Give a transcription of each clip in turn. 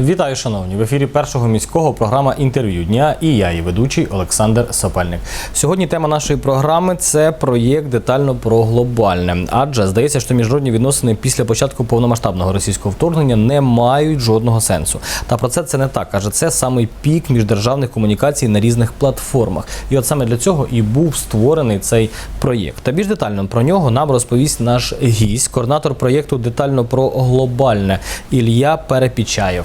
Вітаю, шановні! В ефірі першого міського програма інтерв'ю дня і я, її ведучий Олександр Сапельник. Сьогодні тема нашої програми це проєкт детально про глобальне. Адже здається, що міжнародні відносини після початку повномасштабного російського вторгнення не мають жодного сенсу. Та про це це не так. Каже, це самий пік міждержавних комунікацій на різних платформах. І от саме для цього і був створений цей проєкт. Та більш детально про нього нам розповість наш гість, координатор проєкту детально про глобальне Ілля Перепічаєв.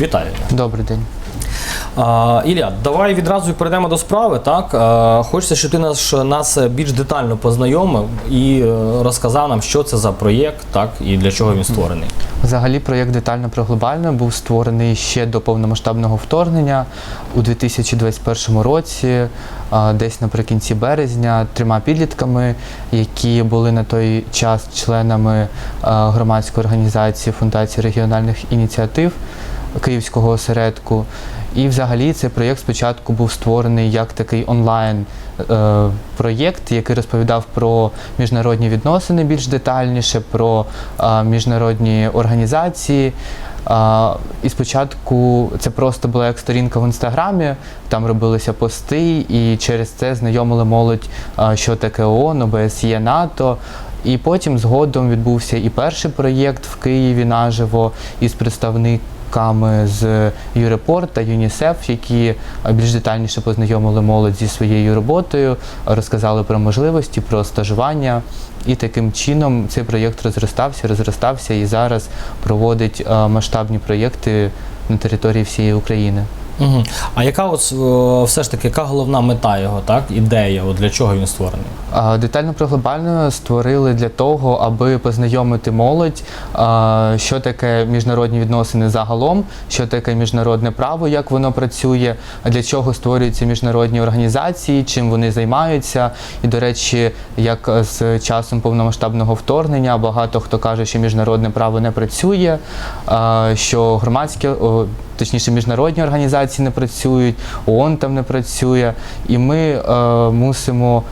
Вітаю. Добрий день. А, Ілля, давай відразу перейдемо до справи. Так а, хочеться, щоб ти нас, нас більш детально познайомив і е, розказав нам, що це за проєкт, так і для чого він створений. Взагалі, проєкт детально про глобальне був створений ще до повномасштабного вторгнення у 2021 році, десь наприкінці березня, трьома підлітками, які були на той час членами громадської організації Фундації регіональних ініціатив Київського осередку. І взагалі цей проєкт спочатку був створений як такий онлайн е, який розповідав про міжнародні відносини більш детальніше, про е, міжнародні організації. А, і спочатку це просто була як сторінка в інстаграмі, там робилися пости, і через це знайомили молодь, що таке ООН, ОБСЄ, НАТО. І потім згодом відбувся і перший проєкт в Києві наживо із представниками з Юрепорт та ЮНІСЕФ, які більш детальніше познайомили молодь зі своєю роботою, розказали про можливості, про стажування. І таким чином цей проєкт розростався, розростався і зараз проводить е, масштабні проєкти на території всієї України. Угу. А яка от е, все ж таки яка головна мета його, так? Ідея, от для чого він створений? Детально про глобальне створили для того, аби познайомити молодь, що таке міжнародні відносини загалом, що таке міжнародне право, як воно працює, для чого створюються міжнародні організації, чим вони займаються. І, до речі, як з часом повномасштабного вторгнення багато хто каже, що міжнародне право не працює, що громадські, о, точніше, міжнародні організації не працюють, ООН там не працює, і ми е, мусимо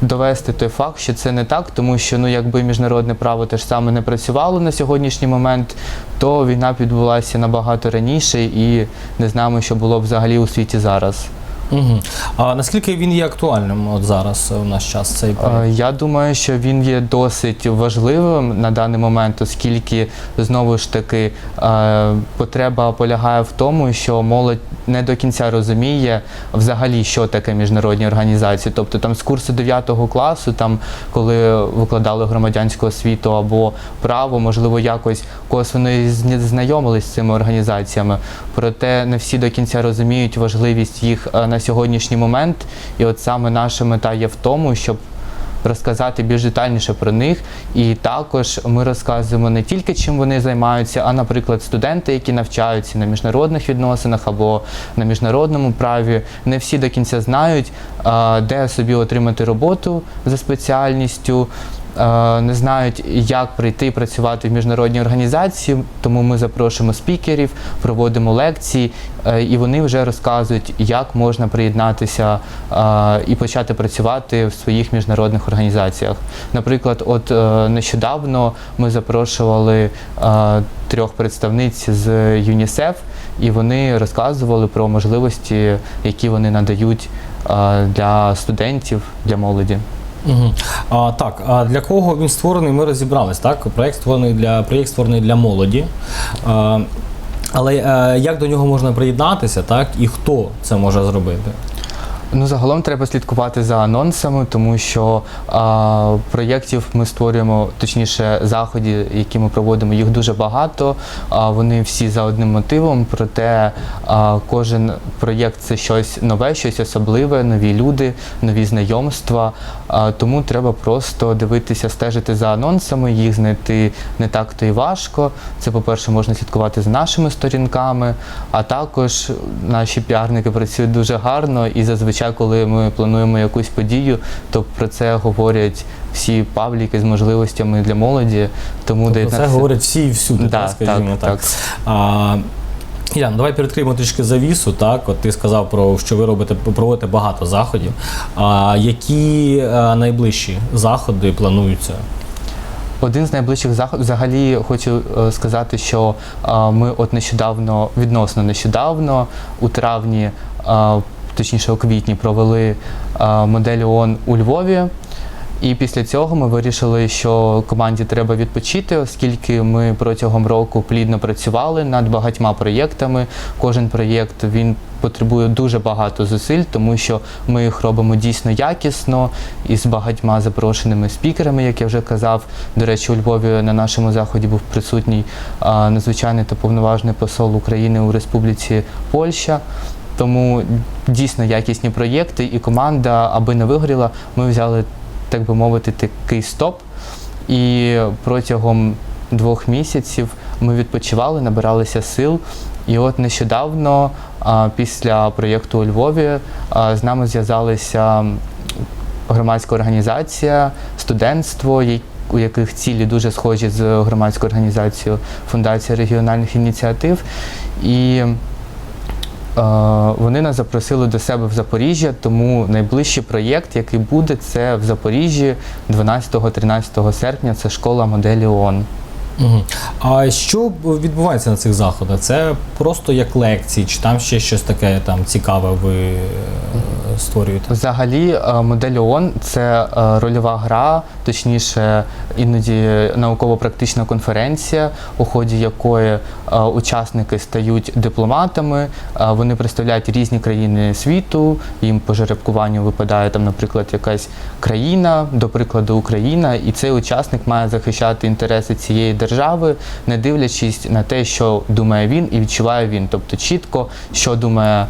довести той факт, що це не так, тому що ну якби міжнародне право теж саме не працювало на сьогоднішній момент, то війна відбулася набагато раніше і не знаємо, що було б взагалі у світі зараз. Угу. А наскільки він є актуальним от зараз в наш час цей Е, проєкт? Я думаю, що він є досить важливим на даний момент, оскільки знову ж таки е, потреба полягає в тому, що молодь не до кінця розуміє взагалі, що таке міжнародні організації. Тобто там з курсу 9 класу, там коли викладали громадянську освіту або право, можливо, якось косвенно знайомились з цими організаціями. Проте не всі до кінця розуміють важливість їх е, сьогоднішній момент. І от саме наша мета є в тому, щоб розказати більш детальніше про них. І також ми розказуємо не тільки чим вони займаються, а, наприклад, студенти, які навчаються на міжнародних відносинах або на міжнародному праві, не всі до кінця знають, де собі отримати роботу за спеціальністю. Е, Не знають, як прийти працювати в міжнародній організації, тому ми запрошуємо спікерів, проводимо лекції, е, і вони вже розказують, як можна приєднатися е, і почати працювати в своїх міжнародних організаціях. Наприклад, от нещодавно ми запрошували трьох представниць з ЮНІСЕФ, і вони розказували про можливості, які вони надають для студентів, для молоді. Угу. А, так, а для кого він створений, ми розібрались. Так, проєкт створений для проєкт створений для молоді. А, але е, як до нього можна приєднатися, так, і хто це може зробити? Ну, загалом треба слідкувати за анонсами, тому що а, проєктів ми створюємо, точніше, заходів, які ми проводимо, їх дуже багато. А, вони всі за одним мотивом, проте а, кожен проєкт це щось нове, щось особливе, нові люди, нові знайомства. Тому треба просто дивитися, стежити за анонсами, їх знайти не так то і важко. Це, по-перше, можна слідкувати за нашими сторінками, а також наші піарники працюють дуже гарно і зазвичай, коли ми плануємо якусь подію, то про це говорять всі пабліки з можливостями для молоді. Тому Тобто це говорять всі і всюди, Да, так, скажімо так, так. так. А, Ян, давай передкриємо трішки завісу. Так, от ти сказав про що ви робите проводите багато заходів. А які е, найближчі заходи плануються? Один з найближчих заходів, взагалі хочу е, сказати, що е, ми от нещодавно, відносно нещодавно, у травні, точніше у квітні, провели модель ООН у Львові. І після цього ми вирішили, що команді треба відпочити, оскільки ми протягом року плідно працювали над багатьма проєктами. Кожен проєкт він потребує дуже багато зусиль, тому що ми їх робимо дійсно якісно і з багатьма запрошеними спікерами, як я вже казав. До речі, у Львові на нашому заході був присутній надзвичайний та повноважний посол України у Республіці Польща. Тому дійсно якісні проєкти і команда, аби не вигоріла, ми взяли, так би мовити, такий стоп. І протягом двох місяців ми відпочивали, набиралися сил. І от нещодавно, після проєкту у Львові, з нами зв'язалися громадська організація, студентство, у яких цілі дуже схожі з громадською організацією Фундація регіональних ініціатив. І Вони нас запросили до себе в Запоріжжя, тому найближчий проєкт, який буде, це в Запоріжжі 12-13 серпня. Це школа моделі ООН. Угу. А що відбувається на цих заходах? Це просто як лекції, чи там ще щось таке там цікаве ви е, створюєте? Взагалі, е, модель ООН – це е, рольова гра, точніше, іноді науково-практична конференція, у ході якої е, учасники стають дипломатами, вони представляють різні країни світу. Їм по жеребкуванню випадає там, наприклад, якась країна, до прикладу, Україна, і цей учасник має захищати інтереси цієї держави, не дивлячись на те, що думає він і відчуває він, тобто чітко, що думає.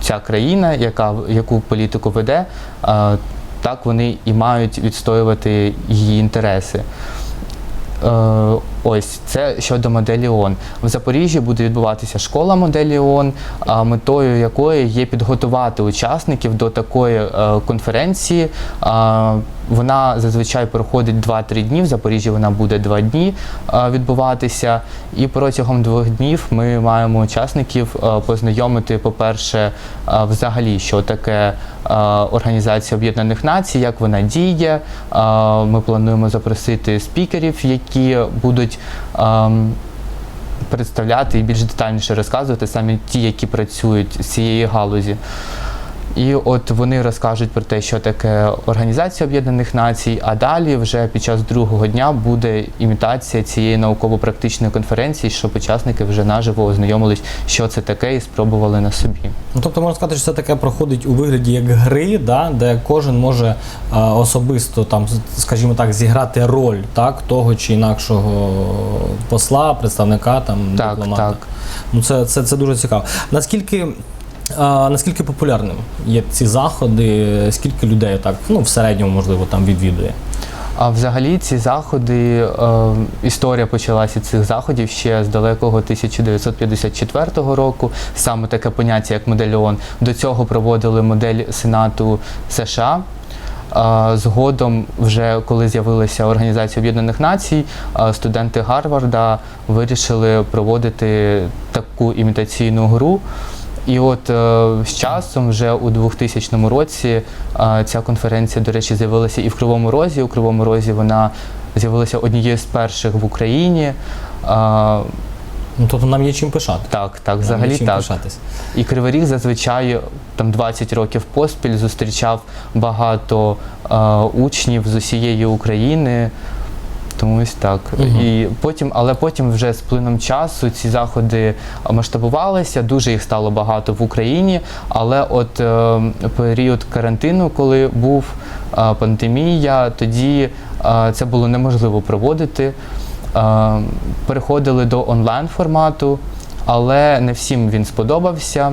Ця країна, яка яку політику веде, е, так вони і мають відстоювати її інтереси. Е, Ось це щодо моделі ООН. В Запоріжжі буде відбуватися школа моделі ООН, метою якої є підготувати учасників до такої е, конференції. Вона зазвичай проходить 2-3 дні. В Запоріжжі вона буде 2 дні е, відбуватися. І протягом двох днів ми маємо учасників е, познайомити, по-перше, е, взагалі, що таке Організація Об'єднаних Націй, як вона діє. Ми плануємо запросити спікерів, які будуть ем, представляти і більш детальніше розказувати саме ті, які працюють з цієї галузі. І от вони розкажуть про те, що таке Організація Об'єднаних Націй, а далі вже під час другого дня буде імітація цієї науково-практичної конференції, щоб учасники вже наживо ознайомились, що це таке, і спробували на собі. Ну, тобто можна сказати, що це таке проходить у вигляді як гри, да, де кожен може а, особисто там, скажімо так, зіграти роль так, того чи інакшого посла, представника там Так, дипломата. так. Ну це, це, це дуже цікаво. Наскільки, а, наскільки популярним є ці заходи? Скільки людей так, ну в середньому можливо там відвідує? А взагалі ці заходи, е, історія почалася цих заходів ще з далекого 1954 року. Саме таке поняття, як модель ООН. До цього проводили модель Сенату США. А Згодом, вже коли з'явилася Організація Об'єднаних Націй, а, студенти Гарварда вирішили проводити таку імітаційну гру. І от е, з часом, вже у 2000 році, е, ця конференція, до речі, з'явилася і в Кривому Розі. У Кривому Розі вона з'явилася однією з перших в Україні. Е, Ну тобто нам є чим пишати. так, так, взагалі чим так. пишатись. І Кривий Ріг зазвичай там 20 років поспіль зустрічав багато е, учнів з усієї України. Тому ось так. Мгм. І потім, але потім вже з плином часу ці заходи масштабувалися, дуже їх стало багато в Україні. Але от е, період карантину, коли був е, пандемія, тоді е, це було неможливо проводити. Е, переходили до онлайн формату, але не всім він сподобався.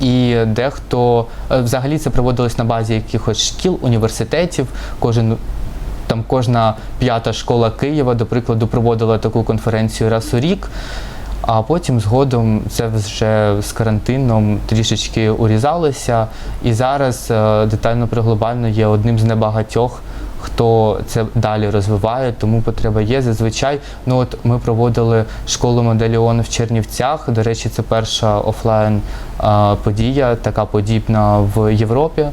І дехто е, взагалі це проводилось на базі якихось шкіл, університетів. Кожен там кожна п'ята школа Києва, до прикладу, проводила таку конференцію раз у рік. А потім згодом це вже з карантином трішечки урізалося. І зараз е, детально про глобально є одним з небагатьох, хто це далі розвиває, тому потреба є. Зазвичай, ну от ми проводили школу моделі в Чернівцях. До речі, це перша офлайн е, подія, така подібна в Європі.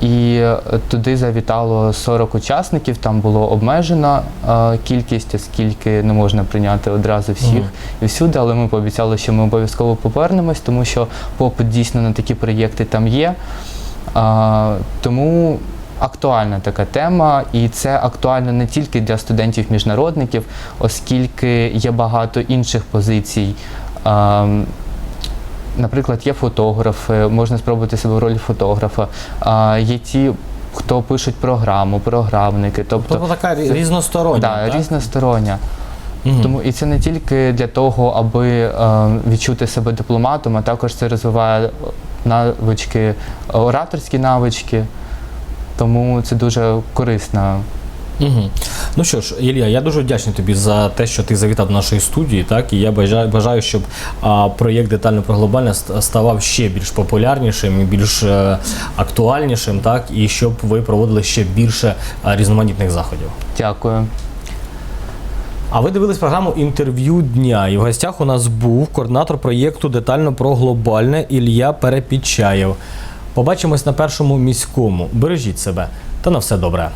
І е, туди завітало 40 учасників. Там було обмежена е, кількість, оскільки не можна прийняти одразу всіх Мгм. і всюди. Але ми пообіцяли, що ми обов'язково повернемось, тому що попит дійсно на такі проєкти там є. А, тому актуальна така тема, і це актуально не тільки для студентів-міжнародників, оскільки є багато інших позицій. А, Наприклад, є фотографи, можна спробувати себе в ролі фотографа. А, є ті, хто пишуть програму, програмники. Тобто, Тобто така це- різностороння. да, так? різностороння. Мгм. Тому і це не тільки для того, аби е, відчути себе дипломатом, а також це розвиває навички, ораторські навички. Тому це дуже корисно. Угу. Ну що ж, Ілля, я дуже вдячний тобі за те, що ти завітав до нашої студії. Так, і я бажаю, бажаю щоб а, проєкт детально про глобальне ставав ще більш популярнішим і більш е, актуальнішим, так, і щоб ви проводили ще більше а, різноманітних заходів. Дякую. А ви дивились програму інтерв'ю дня. І в гостях у нас був координатор проєкту детально про глобальне Ілля Перепічаєв. Побачимось на першому міському. Бережіть себе та на все добре.